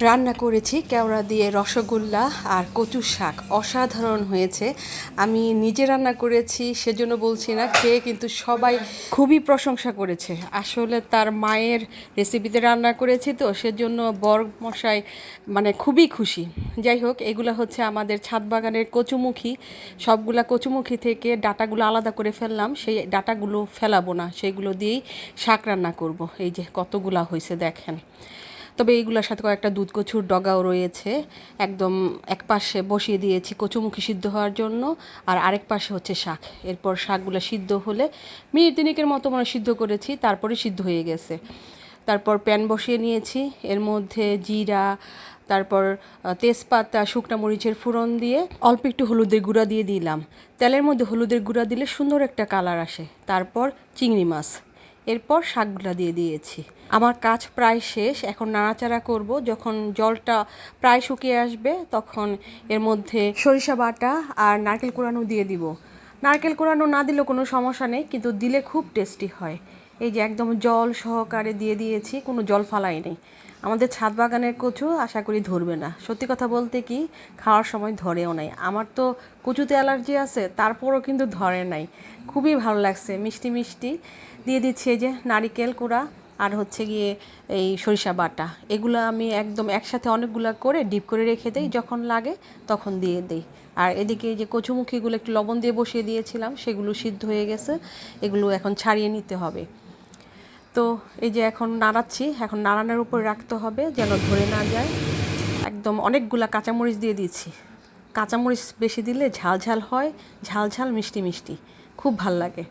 রান্না করেছি, কেওড়া দিয়ে রসগোল্লা আর কচু শাক। অসাধারণ হয়েছে। আমি নিজে রান্না করেছি, সেজন্য বলছি না, খেয়ে কিন্তু সবাই খুবই প্রশংসা করেছে। আসলে তার মায়ের রেসিপিতে রান্না করেছি তো, সেজন্য বর মশাই মানে খুবই খুশি। যাই হোক, এগুলো হচ্ছে আমাদের ছাদ বাগানের কচুমুখী। সবগুলা কচুমুখী থেকে ডাটাগুলো আলাদা করে ফেললাম, সেই ডাটাগুলো ফেলাবো না, সেগুলো দিয়েই শাক রান্না করব। এই যে কতগুলা হয়েছে দেখেন। তবে এইগুলোর সাথে কয়েকটা দুধ কচুর ডগাও রয়েছে। একদম এক পাশে বসিয়ে দিয়েছি কচুমুখী সিদ্ধ হওয়ার জন্য, আর আরেক পাশে হচ্ছে শাক। এরপর শাকগুলো সিদ্ধ হলে মিনিট তিনেকের মতো মানে সিদ্ধ করেছি, তারপরে সিদ্ধ হয়ে গেছে। তারপর প্যান বসিয়ে নিয়েছি, এর মধ্যে জিরা, তারপর তেজপাতা, শুকনা মরিচের ফোড়ন দিয়ে অল্প একটু হলুদের গুঁড়া দিয়ে দিলাম। তেলের মধ্যে হলুদের গুঁড়া দিলে সুন্দর একটা কালার আসে। তারপর চিংড়ি মাছ। এরপর শাকগুলা দিয়ে দিয়েছি। আমার কাজ প্রায় শেষ, এখন নাড়াচাড়া করব। যখন জলটা প্রায় শুকিয়ে আসবে, তখন এর মধ্যে সরিষা বাটা আর নারকেল কোড়ানো দিয়ে দিব। নারকেল কোড়ানো না দিলেও কোনো সমস্যা নেই, কিন্তু দিলে খুব টেস্টি হয়। এই যে একদম জল সহকারে দিয়ে দিয়েছি, কোনো জল ফালাই নেই। আমাদের ছাদ বাগানের কচু আশা করি ধরবে না। সত্যি কথা বলতে কি, খাওয়ার সময় ধরেও নাই। আমার তো কচুতে অ্যালার্জি আছে, তারপরও কিন্তু ধরে নাই। খুবই ভালো লাগছে, মিষ্টি মিষ্টি। দিয়ে দিচ্ছি যে নারিকেল কুড়া আর হচ্ছে গিয়ে এই সরিষা বাটা। এগুলো আমি একদম একসাথে অনেকগুলো করে ডিপ করে রেখে দেই, যখন লাগে তখন দিয়ে দেই। আর এদিকে যে কচুমুখিগুলো একটু লবণ দিয়ে বসিয়ে দিয়েছিলাম, সেগুলো সিদ্ধ হয়ে গেছে। এগুলো এখন ছাড়িয়ে নিতে হবে। তো এই যে এখন নাড়াচ্ছি, এখন নাড়ানোর উপর রাখতে হবে যেন ধরে না যায়। একদম অনেকগুলা কাঁচামরিচ দিয়ে দিয়েছি। কাঁচামরিচ বেশি দিলে ঝাল ঝাল হয় ঝাল ঝাল মিষ্টি মিষ্টি, খুব ভালো লাগে।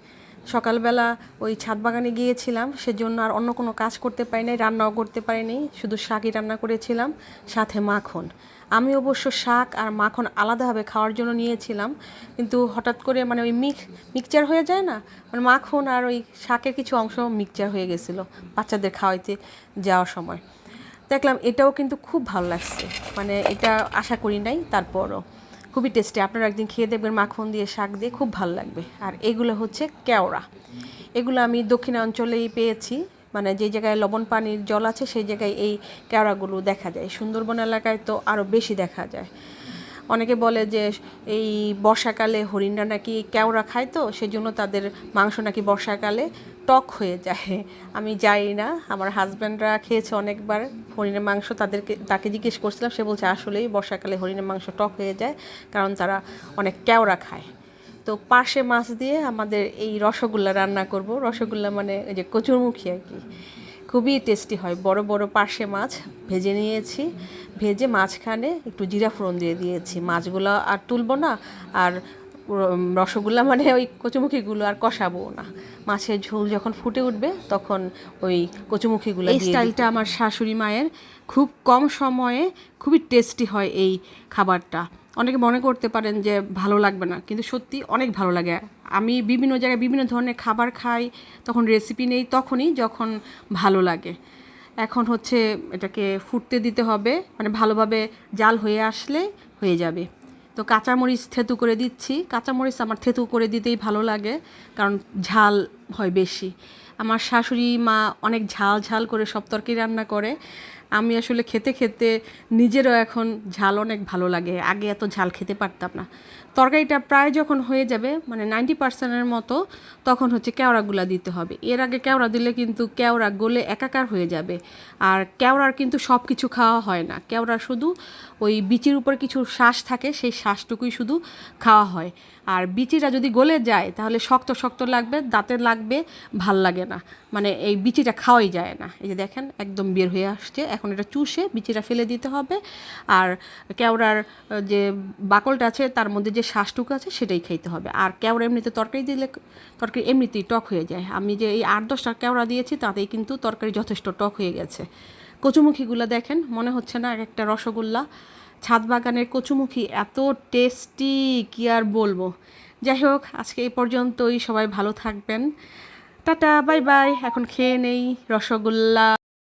সকালবেলা ওই ছাদ বাগানে গিয়েছিলাম, সেজন্য আর অন্য কোনো কাজ করতে পারি নাই, রান্নাও করতে পারিনি শুধু শাকই রান্না করেছিলাম, সাথে মাখন। আমি অবশ্য শাক আর মাখন আলাদাভাবে খাওয়ার জন্য নিয়েছিলাম, কিন্তু হঠাৎ করে মানে ওই মিক্স মিক্সচার হয়ে যায় না? মানে মাখন আর ওই শাকের কিছু অংশ মিক্সচার হয়ে গেছিল বাচ্চাদের খাওয়াইতে যাওয়ার সময়। দেখলাম এটাও কিন্তু খুব ভালো লাগছে মানে এটা আশা করি নাই, তারপরও। খুবই টেস্টি। আপনারা একদিন খেয়ে দেখবেন মাখন দিয়ে শাক দিয়ে খুব ভালো লাগবে। আর এগুলো হচ্ছে কেওড়া। এগুলো আমি দক্ষিণাঞ্চলেই পেয়েছি। মানে যে জায়গায় লবণ পানির জল আছে, সেই জায়গায় এই কেওড়াগুলো দেখা যায়। সুন্দরবন এলাকায় তো আরও বেশি দেখা যায়। অনেকে বলে যে এই বর্ষাকালে হরিণরা নাকি কেওড়া খায় তো, সেজন্য তাদের মাংস নাকি বর্ষাকালে টক হয়ে যায়। আমি যাই না, আমার হাজব্যান্ডরা খেয়েছে অনেকবার, হরিণের মাংস তাদেরকে, তাকে জিজ্ঞেস করছিলাম, সে বলছে আসলেই বর্ষাকালে হরিণের মাংস টক হয়ে যায়, কারণ তারা অনেক কেওড়া খায়। তো পাশে মাছ দিয়ে আমাদের এই রসগোল্লা রান্না করব। রসগোল্লা মানে যে কচুরমুখী আর কি। খুবই টেস্টি হয়। বড় বড় পার্শে মাছ ভেজে নিয়েছি। ভেজে মাঝখানে একটু জিরা ফোড়ন দিয়ে দিয়েছি। মাছগুলো আর তুলবো না আর রসগোল্লা মানে ওই কচুমুখিগুলো আর কষাবো না। মাছের ঝোল যখন ফুটে উঠবে তখন ওই কচুমুখিগুলো এই স্টাইলটা আমার শাশুড়ি মায়ের খুব কম সময়ে খুবই টেস্টি হয় এই খাবারটা। অনেকে মনে করতে পারেন যে ভালো লাগবে না, কিন্তু সত্যি অনেক ভালো লাগে। আমি বিভিন্ন জায়গায় বিভিন্ন ধরনের খাবার খাই, তখন রেসিপি নেই তখনই যখন ভালো লাগে। এখন হচ্ছে এটাকে ফুটতে দিতে হবে মানে ভালোভাবে জাল হয়ে আসলে হয়ে যাবে। তো কাঁচামরিচ থেতু করে দিচ্ছি। কাঁচামরিচ আমার থেতু করে দিতেই ভালো লাগে, কারণ ঝাল হয় বেশি। আমার শাশুড়ি মা অনেক ঝাল ঝাল করে সব তরকারি রান্না করে। আমি আসলে খেতে খেতে নিজেরও এখন ঝাল অনেক ভালো লাগে। আগে এত ঝাল খেতে পারতাম না। তরকারিটা প্রায় যখন হয়ে যাবে মানে নাইনটি পার্সেন্টের মতো, তখন হচ্ছে কেওড়াগুলা দিতে হবে। এর আগে কেওড়া দিলে কিন্তু কেওড়া গলে একাকার হয়ে যাবে। আর কেওড়ার কিন্তু সব কিছু খাওয়া হয় না। কেওড়া শুধু ওই বিচির উপর কিছু শ্বাস থাকে, সেই শ্বাসটুকুই শুধু খাওয়া হয়। আর বিচিটা যদি গলে যায়, তাহলে শক্ত শক্ত লাগবে, দাঁতে লাগবে, ভালো লাগে না। মানে এই বিচিটা খাওয়াই যায় না। এই যে দেখেন, একদম বের হয়ে আসছে এখন এটা চুষে, বিচিটা ফেলে দিতে হবে। আর কেওড়ার যে বাকলটা আছে, তার মধ্যে যে শ্বাসটুকু আছে, সেটাই খাইতে হবে। আর কেওড়া এমনিতে তরকারি দিলে, তরকারি এমনিতেই টক হয়ে যায়। আমি যে এই আট দশটা কেওড়া দিয়েছি, তাতেই কিন্তু তরকারি যথেষ্ট টক হয়ে গেছে। কচুমুখিগুলো দেখেন, মনে হচ্ছে না এক একটা রসগোল্লা। ছাদ বাগানের কচুমুখী এত টেস্টি, কি আর বলব। যাই হোক, আজকে এই পর্যন্তই, সবাই ভালো থাকবেন। টাটা, বাই বাই, এখন খেয়ে নেই, রসগোল্লা।